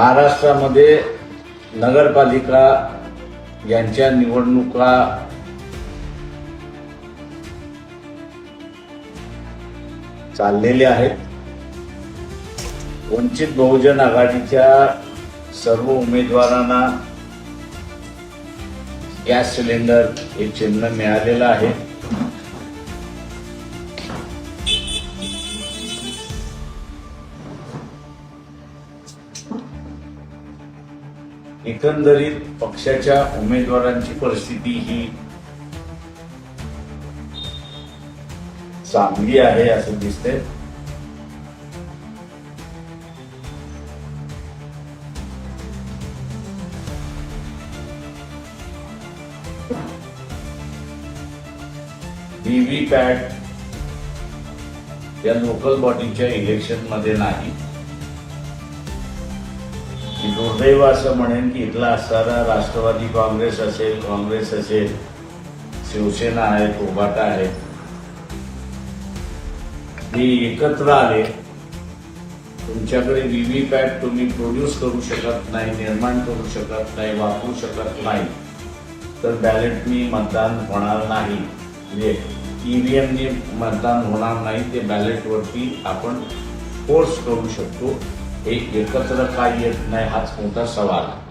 महाराष्ट्रामध्ये नगरपालिका यांच्या निवडणुका चाललेल्या आहेत. वंचित बहुजन आघाडीच्या सर्व उमेदवारांना गॅस सिलेंडर हे चिन्ह मिळालेलं आहे. एकंदरीत पक्षाच्या उमेदवारांची परिस्थिती ही चांगली आहे असं दिसतंय. व्हीव्हीपॅट या लोकल बॉडीच्या इलेक्शनमध्ये नाही. मी दुर्दैव असं म्हणेन की इथला असणारा राष्ट्रवादी काँग्रेस असेल काँग्रेस असेल शिवसेना आहे कोबाटा आहे हे एकत्र आले. तुमच्याकडे व्हीव्हीपॅट तुम्ही प्रोड्यूस करू शकत नाही निर्माण करू शकत नाही वापरू शकत नाही तर बॅलेटनी मतदान होणार नाही. म्हणजे ईव्हीएमने मतदान होणार नाही ते बॅलेटवरती आपण फोर्स करू शकतो. हे एकत्र काय येत नाही हाच मोठा सवाल. आहे